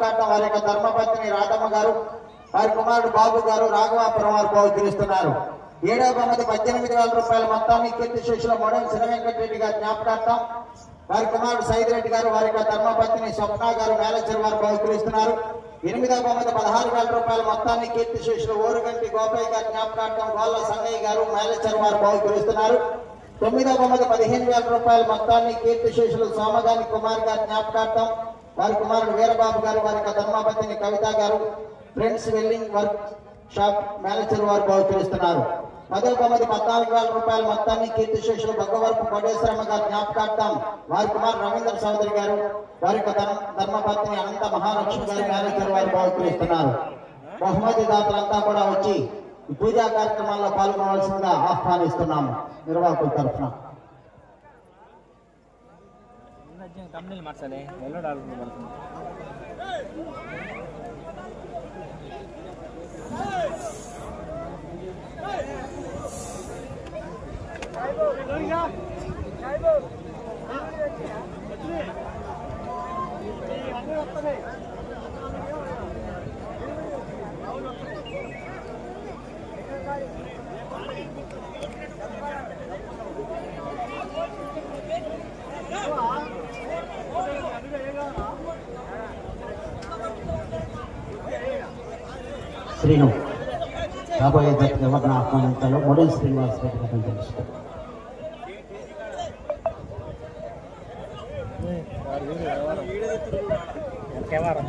జ్ఞాపకార్థం వారి యొక్క ధర్మపత్ని రాధమ్మ గారు వారి కుమారుడు బాబు గారు రాఘవాపురం వారు బహుకరిస్తున్నారు ఏడవ బహుమతి పద్దెనిమిది వేల రూపాయల మొత్తాన్ని కీర్తి శిష్యుల మోడల్ శ్రీ గారు జ్ఞాపకార్థం వారి కుమారుడు సైద్ రెడ్డి గారు వారి యొక్క ధర్మపత్ని స్వప్న గారు మేనేజర్ వారు బహుకరిస్తున్నారు ఎనిమిదవ బహుమతి పదహారు వేల రూపాయల మొత్తాన్ని కీర్తి శిష్యులు ఓరుగంటి గోపయ్య గారు జ్ఞాపకార్థం గోల్ల సంగయ్య గారు మేనేజర్ వారు బహుకరిస్తున్నారు తొమ్మిదవ బహుమతి పదిహేను వేల రూపాయల మొత్తాన్ని కీర్తి శిష్యులు సోమగాని కుమార్ గారు జ్ఞాపకార్థం వారి కుమారుడు వీరబాబు గారు వారి యొక్క ధర్మాపతిని కవిత గారు friends welding workshop manager వారు బహుకరిస్తున్నారు పదో తొమ్మిది పద్నాలుగు వేల రూపాయల మొత్తాన్ని కీర్తి శిష్యులు భగవరపు కోటేశ్వరమ్మ గారు జ్ఞాపకార్థం వారి కుమార్ రవీంద్ర చౌదరి గారు వారి యొక్క ధర్మపత్ని అనంత మహాలక్ష్మి గారి మేనేజర్ వారు బహుకరిస్తున్నారు బహుమతి దాతలంతా కూడా వచ్చి పూజా కార్యక్రమాల్లో పాల్గొనవలసిందిగా ఆహ్వానిస్తున్నాము. నిర్వాహకుల తరఫున. ತಮ್ಮನೇಲಿ ಮಾಡ್ಸಲೆ ಎಲ್ಲೋ ಡಾಲ್ ಬರ್ತೀನಿ Thank you. శ్రీను. రాబోయే జట్టు ఎవరిని ఆహ్వానించాలో మొడల్ శ్రీనివాస్ రెడ్డి గారిని తెలుసు కెమెరా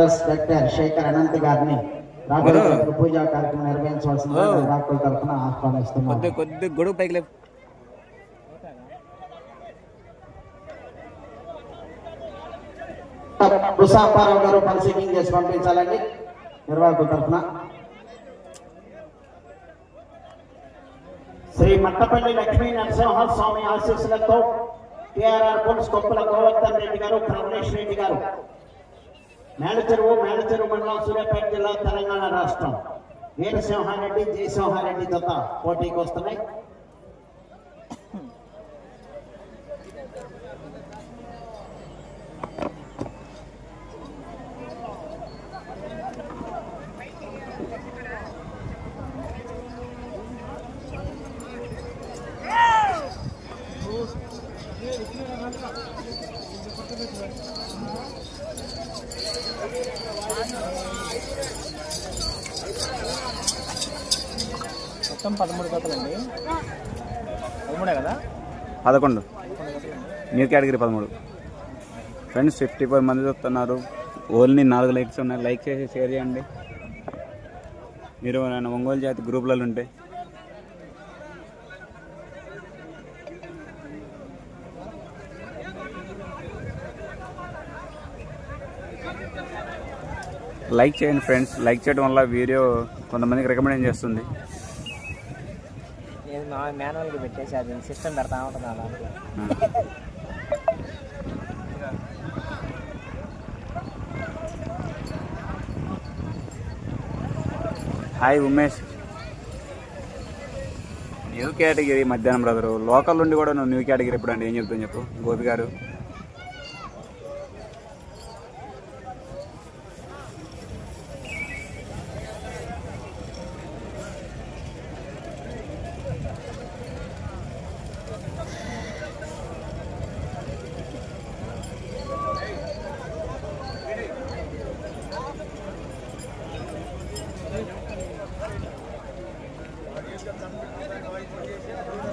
డాక్టర్ శేఖర్ అనంత్ గారిని పూజా కార్యక్రమం నిర్వహించవలసిందిగా నిర్వాహకుల తరఫున ఆహ్వానిస్తున్నాను. కొద్ది కొద్ది గొడుగు పైకి లేపు. బుసాపారావు గారు పరిశీలింగ్ చేసి పంపించాలండి. నిర్వాహకుల తరఫున. శ్రీ మట్టపల్లి లక్ష్మీ నరసింహ స్వామి ఆశీస్సులతో టిఆర్ఆర్ పోలీస్ కొప్పుల గోవర్ధన్ రెడ్డి గారు ప్రవణేష్ రెడ్డి గారు మేలచెరువు మేలచెరువు మండలం సూర్యాపేట జిల్లా తెలంగాణ రాష్ట్రం. వీరసింహారెడ్డి జయసింహారెడ్డి జత పోటీకి వస్తున్నాయి మొత్తం పదమూడు జతలండి పదమూడే కదా? పదకొండు. న్యూ కేటగిరీ పదమూడు. ఫ్రెండ్స్ ఫిఫ్టీ ఫోర్ మంది చూస్తున్నారు. ఓన్లీ నాలుగు లైక్స్ ఉన్నాయి. లైక్ చేసి షేర్ చేయండి. మీరు ఒంగోలు జాతి గ్రూపులలో ఉంటే. లైక్ చేయండి ఫ్రెండ్స్ లైక్ చేయడం వల్ల వీడియో కొంతమందికి రికమెండ్ చేస్తుంది. మా మాన్యువల్గా పెట్టేసి అది సిస్టమ్ పెడతా ఉంటుంది అలా. హాయ్ ఉమేష్ న్యూ కేటగిరీ మధ్యాహ్నం బ్రదరు లోకల్ నుండి కూడా నువ్వు న్యూ కేటగిరీ ఇప్పుడు అంటే ఏం చెప్తాను చెప్పు? గోపి గారు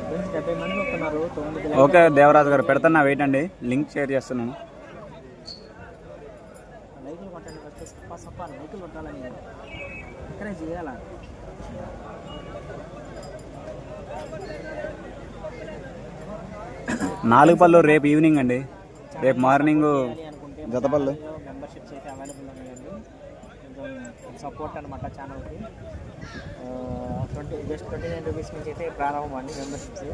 ఫ్రెండ్స్ డెబ్బై మంది వస్తున్నారు తొమ్మిది ఓకే దేవరాజు గారు పెడుతున్నా వెయిట్ అండి. లింక్ షేర్ చేస్తున్నాను. నాలుగు పళ్ళు రేపు ఈవినింగ్ అండి. రేపు మార్నింగ్ జతపళ్ళు మెంబర్షిప్స్ అయితే అవైలబుల్ ఉన్నాయండి. కొంచెం సపోర్ట్ అనమాట ఛానల్కి. Twenty just twenty nine rupees నుంచి అయితే ప్రారంభం అండి మెంబర్షిప్స్.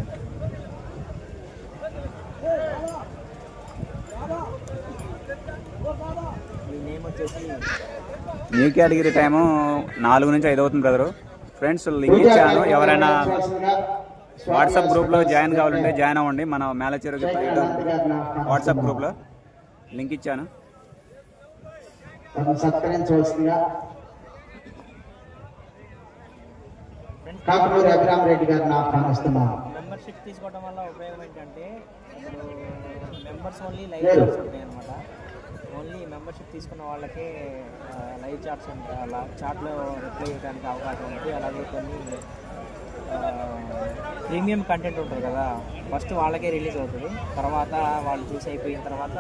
న్యూ కేటగిరీ టైము నాలుగు నుంచి ఐదు అవుతుంది బ్రదరు. ఫ్రెండ్స్ లింక్ ఇచ్చాను. ఎవరైనా వాట్సాప్ గ్రూప్లో జాయిన్ కావాలంటే జాయిన్ అవ్వండి. మన మేలచేరు వాట్సాప్ గ్రూప్లో లింక్ ఇచ్చాను. సత్కరించవలసిందిగా కాకూరు రఘురామరెడ్డి గారిని ఆహ్వానిస్తున్నాను మెంబర్షిప్ తీసుకోవడం వల్ల ఉపయోగం ఏంటంటే మెంబర్స్ ఓన్లీ లైవ్. చాట్స్ ఉంటాయి అనమాట ఓన్లీ మెంబర్షిప్ తీసుకున్న వాళ్ళకే లైవ్ చాట్స్ ఉంటాయి. అలా చాట్లో రిప్లై చేయడానికి అవకాశం ఉంటుంది. అలాగే కొన్ని ప్రీమియం కంటెంట్ ఉంటుంది కదా ఫస్ట్ వాళ్ళకే రిలీజ్ అవుతుంది. తర్వాత వాళ్ళు చూసి అయిపోయిన తర్వాత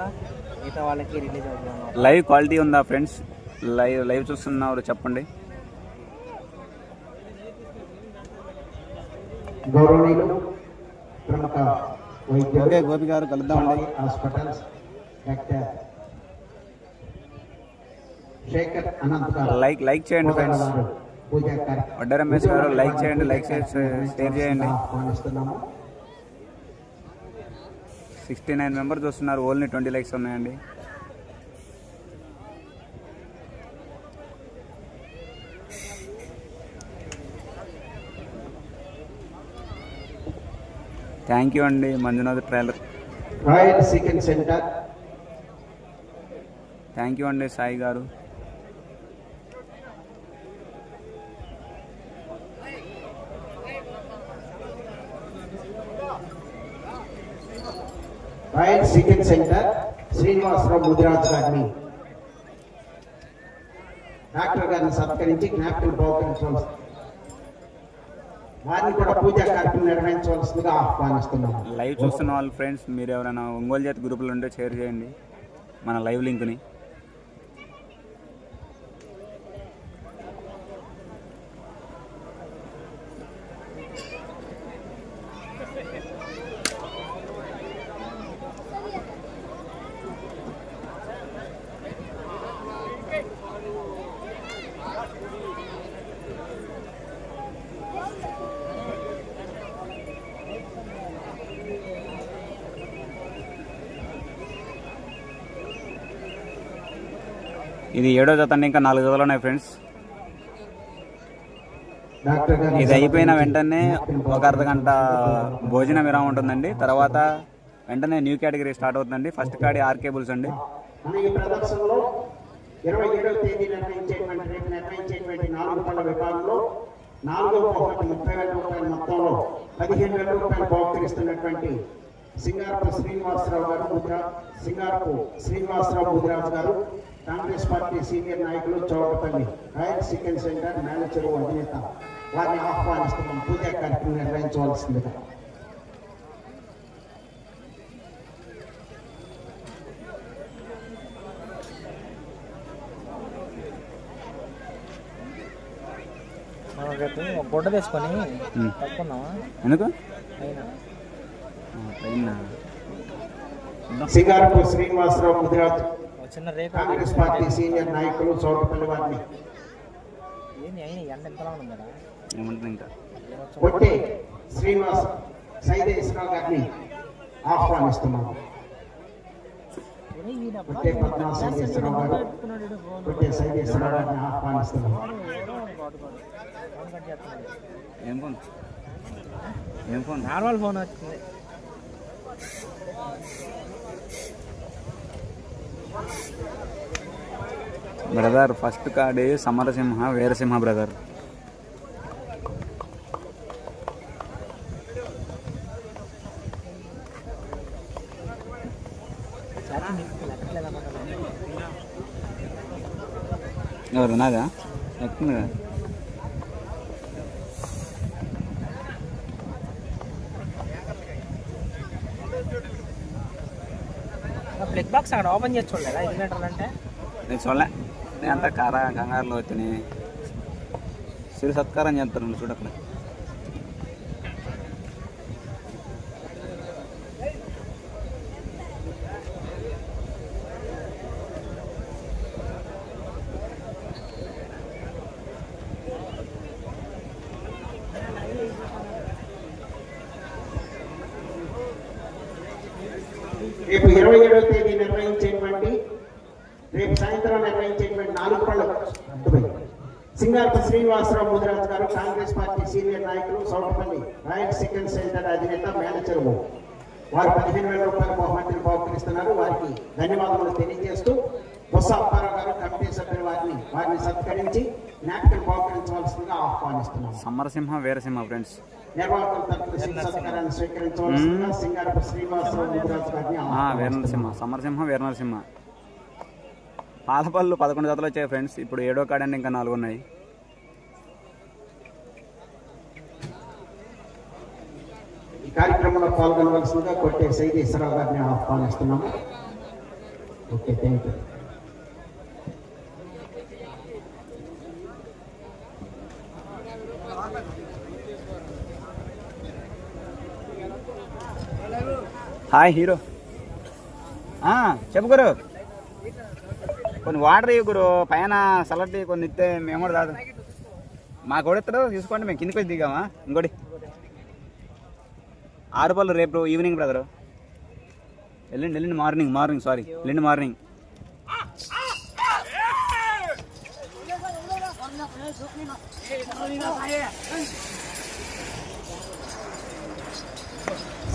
మిగతా వాళ్ళకి రిలీజ్ అవుతుంది అనమాట లైవ్ క్వాలిటీ ఉందా ఫ్రెండ్స్? లైవ్ లైవ్ చూస్తున్నారు చెప్పండి. గౌరవనీయులు ప్రముఖ ఓకే గోపి గారు కలుద్దామండి hospitals doctor Shekar Anant like like చేయండి ఫ్రెండ్స్. వడ్డ రమేష్ గారు. లైక్ చేయండి లైక్ చేసి షేర్ చేయండి. సిక్స్టీ నైన్ మెంబర్ చూస్తున్నారు ఓన్లీ ట్వంటీ లైక్స్ ఉన్నాయండి. థ్యాంక్ యూ అండి Manjunath trailer. Royal chicken centre thank you అండి సాయి గారు. Royal chicken centre Srinivasarao Mudiraj గారిని. డాక్టర్ గారిని సత్కరించి జ్ఞాపికలు బహుకరించవలసి వారిని కూడా పూజా కార్యక్రమం నిర్వహించవలసిందిగా లైవ్ చూస్తున్న వాళ్ళు ఫ్రెండ్స్ మీరు ఎవరైనా ఒంగోలు జాతి గ్రూపులు ఉంటే షేర్ చేయండి. మన లైవ్ లింక్ని ఇది ఏడో జత అండి ఇంకా నాలుగు జతలు ఉన్నాయి ఫ్రెండ్స్ ఇది అయిపోయిన వెంటనే ఒక అర్ధ గంట భోజన విరామం ఉంటుందండి? తర్వాత వెంటనే న్యూ కేటగిరీ స్టార్ట్ అవుతుందండి. ఫస్ట్ కాడి ఆర్ కేబుల్స్ అండి. మన ఈ ప్రదర్శనలో ఇరవై ఏడవ తేదీ నిర్వహించేటువంటి రేపు నిర్వహించేటువంటి నాలుగు పళ్ళ విభాగంలో నాలుగవ బహుమతి ముప్పై వేల రూపాయల మొత్తంలో పదిహేను వేల రూపాయలు బహుకరిస్తున్నటువంటి సింగారపు శ్రీనివాసరావు గారు ముద్ర సింగారపు శ్రీనివాసరావు ముదిరాజు గారు కాంగ్రెస్ పార్టీ సీనియర్ నాయకులు Chowdapalli royal chicken centre manager అధినేత వారిని ఆహ్వానిస్తున్నాం. పూజా కార్యక్రమం నిర్వహించవలసిందిగా. గుడ్డ తీసుకొని ఎందుకు? సింగారపు శ్రీనివాసరావు ముదిరాజు. చిన్న రేకు కాంగ్రెస్ పార్టీ సీనియర్ నాయకులు చౌడపల్లి వారిని. ఏంది అయినా ఎండ ఎంతలా ఉంది కదా? ఏమంటుంది ఇంకా? కొట్టే శ్రీనివాస్ సైదేశ్వరరావు గారిని ఆహ్వానిస్తున్నాము. కొట్టే పద్మా సైదేశ్వరరావు గారు. కొట్టే సైదేశ్వరరావు గారిని ఆహ్వానిస్తున్నాము. ఏం ఫోన్? ఏం ఫోన్? నార్మల్ ఫోన్ వచ్చింది. Brother first card Samarasimha Veerasimha brother? ఎవరు నాదా? ఎక్కుంది బాక్స్ అక్కడ ఓపెన్ చేసి చూడలేదా? ఎన్ని లీటర్లు అంటే? నేను చూడలే. నేను అంతా కారా కంగారులో వచ్చి సిరి సత్కారం చేస్తారు చూడకుండా రేపు ఇరవై ఏడవ తేదీ నిర్వహించేటువంటి రేపు సాయంత్రం నిర్వహించేటువంటి నాలుగు పళ్ళ. అర్థమైంది? శ్రీనివాసరావు ముదిరాజ్ గారు కాంగ్రెస్ పార్టీ సీనియర్ నాయకులు సౌటపల్లి రాయల్ సెకండ్ సెంటర్ అధినేత మేనేజర్ వారు పదిహేను వేల రూపాయల బహుమతిని బహుకరిస్తున్నారు. వారికి ధన్యవాదములు తెలియజేస్తూ బొత్స అప్పారావు గారు కమిటీ సభ్యులు వారిని వారిని సత్కరించి జ్ఞాపికలు బహుకరించవలసిందిగా ఆహ్వానిస్తున్నాం సమరసింహ వీరసింహ ఫ్రెండ్స్. నిర్వాహకుల తరఫున శివ సత్కారాన్ని స్వీకరించవలసిందిగా సింగారపు శ్రీనివాసరావు ముదిరాజు గారిని ఆ, ఆహ్వానిస్తున్నాము. వీరనరసింహ సమరసింహ వీరనరసింహ. పాలపళ్ళు పదకొండు జతలు వచ్చాయి ఫ్రెండ్స్. ఇప్పుడు ఏడో కాడండి ఇంకా నాలుగు ఉన్నాయి. ఈ కార్యక్రమంలో పాల్గొనవలసిందిగా కొట్టే గారిని ఆహ్వానిస్తున్నాము. Okay thank you hi hero చెప్పు గురు. కొన్ని వాటర్ ఇవ్వు గురు పైన సలడ్ కొన్ని ఇస్తే మేము కూడా కాదు మా కొడుతాడు తీసుకోండి మేము కిందికి వచ్చి దిగామా? ఇంకోటి. ఆరు పళ్ళు రేపు ఈవినింగ్ బ్రదరు వెళ్ళండి వెళ్ళండి మార్నింగ్ మార్నింగ్ సారీ వెళ్ళండి మార్నింగ్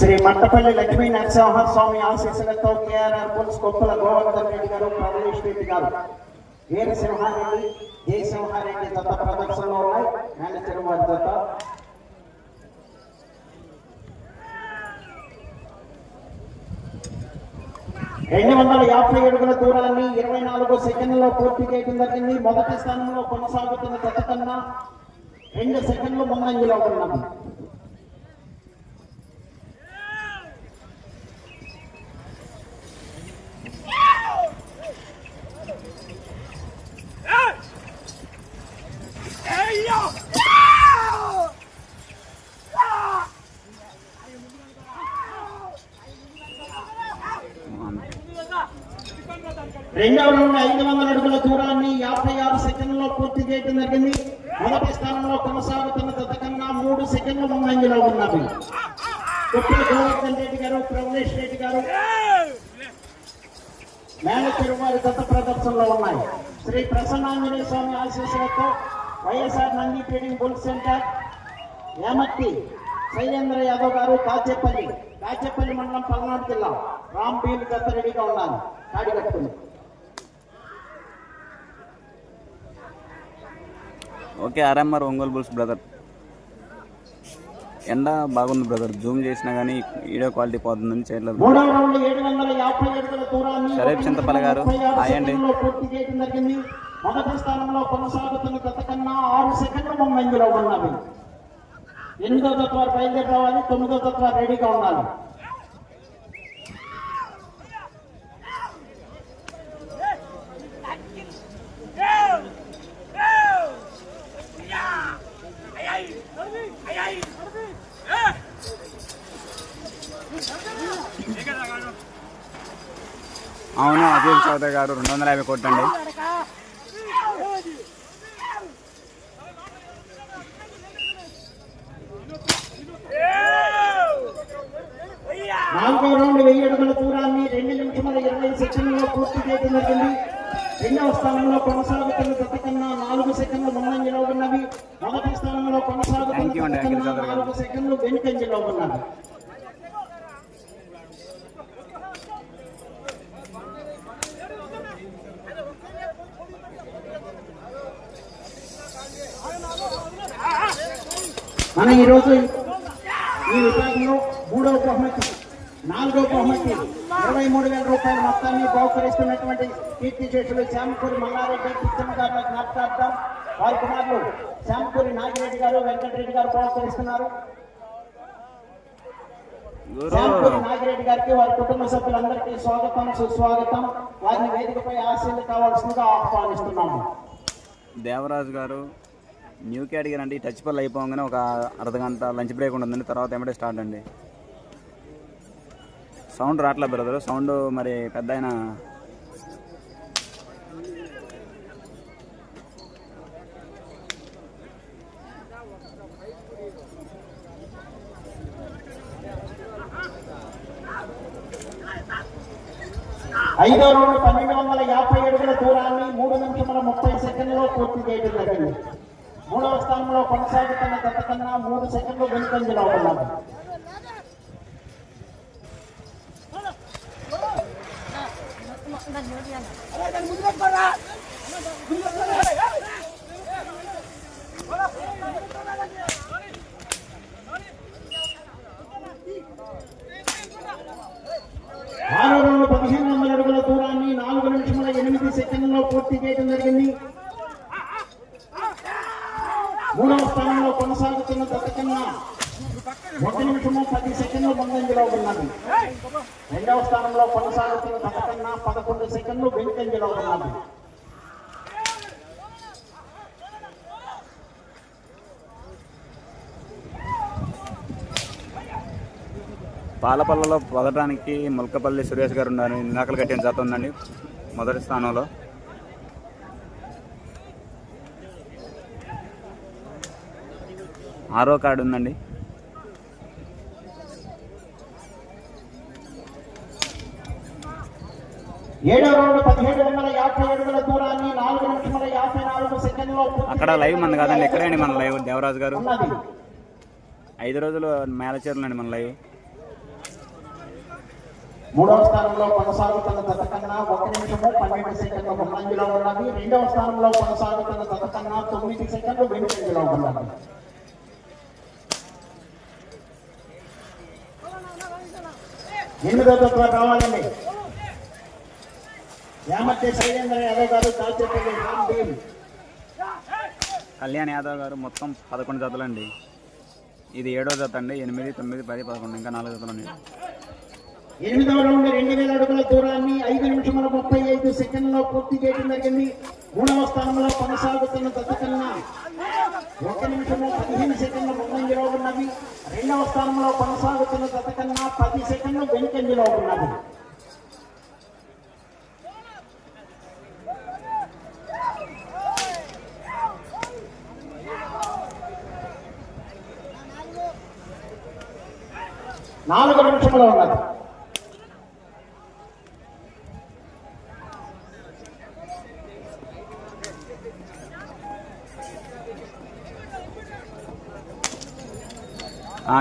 శ్రీ మట్టపల్లి లక్ష్మీ నరసింహ స్వామి ఆశీస్సులతో కేఆర్ఆర్ పుల్స్ కొప్పుల గోవర్ధన్ రెడ్డి గారు ప్రవీణేష్ రెడ్డి గారు వీరసింహారెడ్డి జయసింహారెడ్డి దత్త ప్రదర్శనలో ఉన్నాయి. మేనేజర్ వారి దత్త రెండు వందల యాభై అడుగుల దూరాన్ని ఇరవై నాలుగు సెకండ్లలో పూర్తి చేయడం జరిగింది. మొదటి స్థానంలో కొనసాగుతున్న గత కన్నా రెండు సెకండ్లు ముందంజలో ఉన్నది. రెండవ రౌండ్ ఐదు వందల అడుగుల దూరాన్ని యాభై ఆరు సెకండ్లలో పూర్తి చేయడం జరిగింది. మొదటి స్థానంలో కొనసాగుతున్న జత కన్నా మూడు సెకండ్ల ముందంజలో ఉన్నది కుప్పల గోవర్ధన్ రెడ్డి గారు ప్రవణేష్ రెడ్డి గారు. మేనేజర్ వారి దత్త ప్రదర్శనలో ఉన్నాయి. శ్రీ ప్రసన్నాంజనేయ స్వామి ఆశీస్సులతో YSR Nandi trading bull centre యామట్టి Shailendra Yadav గారు కాచేపల్లి కాచేపల్లి మండలం పల్నాడు జిల్లా రామ్ బీల్ రెడీగా ఉన్నారు కాడి okay RMR Ongole bulls brother. ఎండ బాగుంది బ్రదర్. జూమ్ చేసినా కానీ వీడియో క్వాలిటీ పోతుందని దూరాన్ని షరీఫ్ చింతపల్లి గారు, మొదటి స్థానంలో కొనసాగుతున్న గత కన్నా ఆరు సెకండ్ల ముందంజలో ఉన్నవి. ఎనిమిదో తత్వ బయలుదేరి రావాలి తొమ్మిదో తత్వ రెడీగా ఉండాలి. అవును అఖిల్ చౌదరి గారు రెండు వందల యాభై కొట్టండి. నాలుగో రౌండ్ వెయ్యి అడుగుల దూరాన్ని రెండు నిమిషముల ఇరవై సెకండ్లలో పూర్తి చేయడం జరిగింది. రెండవ స్థానంలో కొనసాగుతున్న గత కన్నా నాలుగు సెకండ్లు ముందంజలో ఉన్నవి. మొదటి స్థానంలో కొనసాగుతున్న. నాలుగు సెకండ్లు వెనుకంజలో ఉన్నవి. మన ఈరోజు ఈ విభాగంలో మూడవ బహుమతి నాలుగవ బహుమతి ఇరవై మూడు వేల రూపాయల మొత్తాన్ని బహుకరిస్తున్నటువంటి కీర్తి శేషులు శ్యామకూరి మల్లారెడ్డి కృష్ణ గారు జ్ఞాపకార్థం వారి కుమారులు శ్యామకూరి నాగిరెడ్డి గారు వెంకటరెడ్డి గారు బహుకరిస్తున్నారు శ్యామకూరి నాగిరెడ్డి గారికి వారి కుటుంబ సభ్యులందరికీ స్వాగతం సుస్వాగతం. వారిని వేదికపై ఆశీర్లు కావాల్సిందిగా ఆహ్వానిస్తున్నాము. దేవరాజు గారు న్యూ కేటగిరీ అంటే ఈ టచ్ పళ్ళు అయిపోగానే ఒక అర్ధ గంట లంచ్ బ్రేక్ ఉంటుందండి. తర్వాత ఏమంటే స్టార్ట్ అండి. సౌండ్ రావట్లే బ్రదర్. సౌండ్ మరి పెద్ద ఆయన ఐదో రౌండ్ పన్నెండు వందల యాభై అడుగుల దూరాన్ని మూడు నిమిషముల ముప్పై సెకండ్లో పూర్తి చేయడం జరిగింది మూడవ స్థానంలో కొనసాగుతున్న గత మూడు సెకండ్లు వెనుకంజలో ఉన్నారు ఆరు రౌండ్ పదిహేను వందల అడుగుల దూరాన్ని నాలుగు నిమిషముల ఎనిమిది సెకండ్లో పూర్తి చేయడం జరిగింది. మూడవ స్థానంలో కొనసాగుతున్న గత కన్నా ఒక నిమిషము పది సెకండ్లు ముందంజలో ఉన్నది రెండవ స్థానంలో కొనసాగుతున్న గత కన్నా పదకొండు సెకండ్లు వెనుకంజలో ఉన్నది పాలపల్లలో పొగడానికి ములకపల్లి సురేష్ గారు ఉన్నారు. ఇందాకలు కట్టిన జత ఉందండి. మొదటి స్థానంలో ఆరో కార్డు ఉందండి ఏడవ రౌండ్ పదిహేడు వందల యాభై అడుగుల దూరాన్ని నాలుగు నిమిషముల యాభై నాలుగు సెకండ్లో పూర్తి అక్కడ లైవ్ మన కాదండి ఎక్కడండి మన లైవ్ దేవరాజు గారు. ఐదు రోజులు మేలచేరులండి మన లైవ్ మూడవ స్థానంలో కొనసాగుతున్న గత కన్నా ఒక నిమిషము పన్నెండు సెకండ్లు ముందంజలో ఉన్నది. రెండవ స్థానంలో కొనసాగుతున్న గత కన్నా తొమ్మిది సెకండ్లు వెనుకంజలో ఉన్నది. ఎనిమిదో తత్వ రావాలండి యామర్తి శైలేంద్ర యాదవ్ గారు కళ్యాణ్ యాదవ్ గారు మొత్తం పదకొండు జతలండి. ఇది ఏడో జత అండి. ఎనిమిది తొమ్మిది పది పదకొండు ఇంకా నాలుగు జతలు ఉన్నాయి. ఎనిమిదవ రౌండ్ రెండు వేల అడుగుల దూరాన్ని ఐదు నిమిషముల ముప్పై ఐదు సెకండ్లో పూర్తి చేయడం జరిగింది. మూడవ స్థానంలో కొనసాగుతున్న గత కన్నా ఒక నిమిషము పదిహేను సెకండ్ల ఉన్నది. రెండవ స్థానంలో కొనసాగుతున్న గత కన్నా పది సెకండ్లు వెనుకంజలో ఉన్నది. నాలుగు నిమిషంలో ఉన్నది.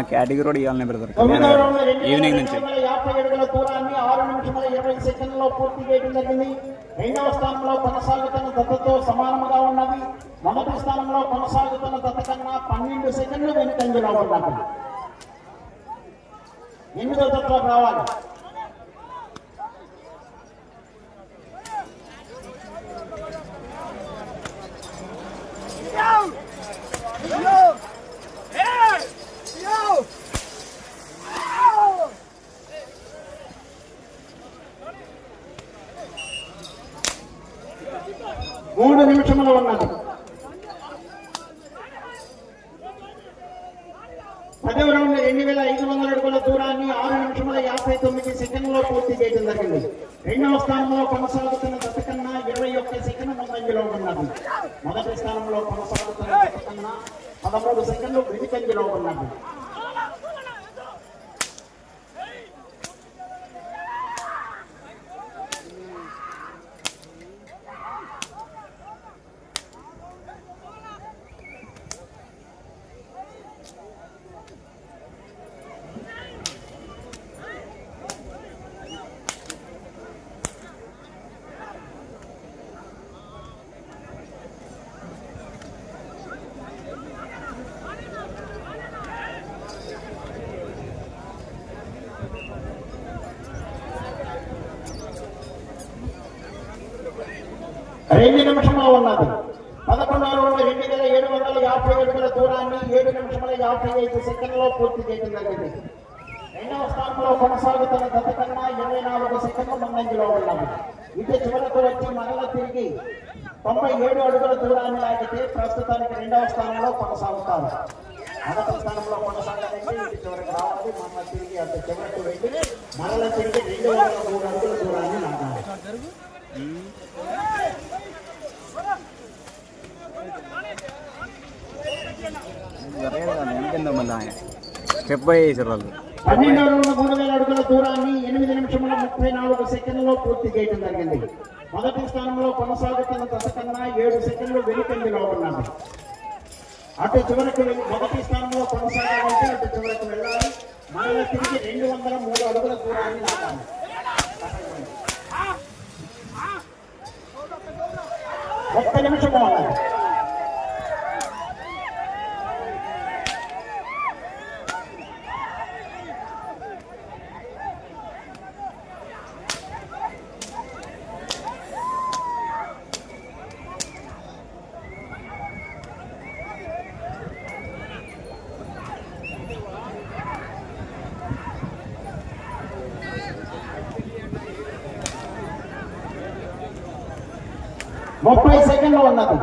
కేటగిరీ కూడా ఇవ్వాలని బ్రదర్ ఈవినింగ్ నుంచి. రెండవ స్థానంలో కొనసాగుతున్న దత్తతో సమానముగా ఉన్నది మొదటి స్థానంలో కొనసాగుతున్న దత్త కన్నా పన్నెండు సెకండ్లు వెనుకంజలో ఉన్నది ఎనిమిదో దత్తలో రావాలి మూడు నిమిషములు ఉన్నది. పదవ రౌండ్ రెండు వేల ఐదు వందల అడుగుల దూరాన్ని ఆరు నిమిషముల యాభై తొమ్మిది సెకండ్లో పూర్తి చేయడం జరిగింది. రెండవ స్థానంలో కొనసాగుతున్న దశ కన్నా ఇరవై ఒక్క సెకండ్ ముందంజలో ఉన్నది. మొదటి స్థానంలో కొనసాగుతున్న దశ కన్నా పదమూడు సెకండ్లు వెనుకంజలో ఉన్నది రెండు నిమిషంలో ఉన్నది పదకొండవ రౌండ్ రెండు వేల ఏడు వందల యాభై అడుగుల దూరాన్ని ఏడు నిమిషముల యాభై ఐదు సెకండ్లో పూర్తి చేయడం జరిగింది రెండవ స్థానంలో కొనసాగుతున్న గత కన్నా ఇరవై నాలుగు సెకండ్లు ముందంజలో ఉన్నాము. ఇది చివరకు వచ్చి మరల తిరిగి తొంభై ఏడు అడుగుల దూరాన్ని లాగితే ప్రస్తుతానికి రెండవ స్థానంలో కొనసాగుతారు మొదటి స్థానంలో కొనసాగాలంటే ఇటు చివరికి రావాలి. మరల తిరిగి అంత చివరకు వెళ్ళి మరల తిరిగి రెండు వందల మూడు అడుగుల దూరాన్ని లాగాలి. వెనకింద మళ్ళీ వేసారు వాళ్ళు. పన్నెండవ రౌండ్ మూడు వేల అడుగుల దూరాన్ని ఎనిమిది నిమిషముల ముప్పై నాలుగు సెకండ్లలో పూర్తి చేయడం జరిగింది. మొదటి స్థానంలో కొనసాగుతున్న దశ కన్నా ఏడు సెకండ్లు వెనుకంజలో ఉన్నాడు అటు చివరకు మొదటి స్థానంలో కొనసాగాలంటే అటు చివరకు వెళ్ళాలి. మరలా తిరిగి రెండు వందల మూడు అడుగుల దూరాన్ని దాటాలి ఒక్క నిమిషం ఉండాలి ముప్పై సెకండ్లు ఉన్నది.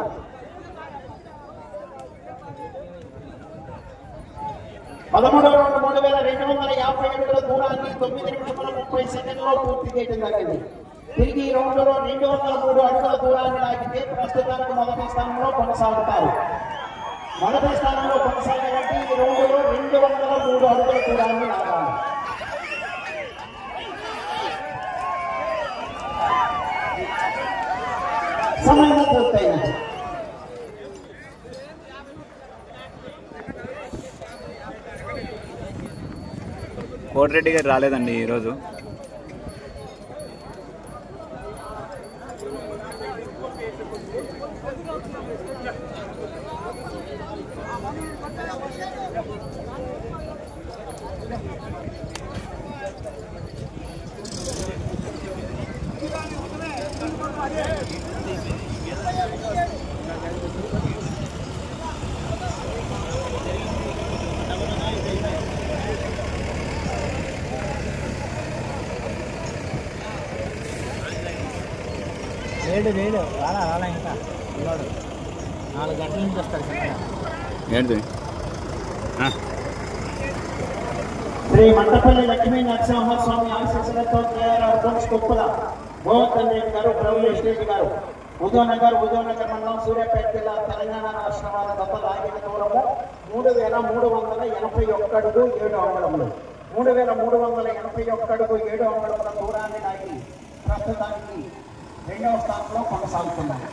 పదమూడు రెండు మూడు వేల రెండు వందల యాభై అడుగుల దూరాన్ని తొమ్మిది నిమిషముల ముప్పై సెకండ్లో పూర్తి చేయడం జరిగింది. తిరిగి రౌండ్లో రెండు వందల మూడు అడుగుల దూరాన్ని లాగితే ప్రస్తుతానికి మొదటి స్థానంలో కొనసాగుతారు. మొదటి స్థానంలో కొనసాగాలంటే ఈ రౌండ్లో రెండు వందల మూడు అడుగుల దూరాన్ని సమయంలో పూర్తయింది కోటిరెడ్డి గారు రాలేదండి ఈరోజు. లేడు లేడు రాలా రాలా ఇంకా. పిల్లోడు నాలుగు గంటల నుంచి వస్తాడు ఏంటి శ్రీ మంటపల్లి లక్ష్మీ నరసింహస్వామి ఆశీస్సులతో గోన్స్ కుప్పల. గోవర్ధన్ రెడ్డి గారు ప్రభుత్వ ఎస్టేట్ గారు. ఉదయనగర్ ఉదయనగర్ మండలం సూర్యాపేట జిల్లా తెలంగాణ రాష్ట్ర వారి గత లాగిన దూరము మూడు వేల మూడు వందల ఎనభై ఒక్క అడుగు ఏడు అంగుళములు. మూడు వేల మూడు వందల ఎనభై ఒక్క అడుగు ఏడు అంగుళముల దూరాన్ని లాగి ప్రస్తుతానికి రెండవ స్థానంలో కొనసాగుతున్నాయి.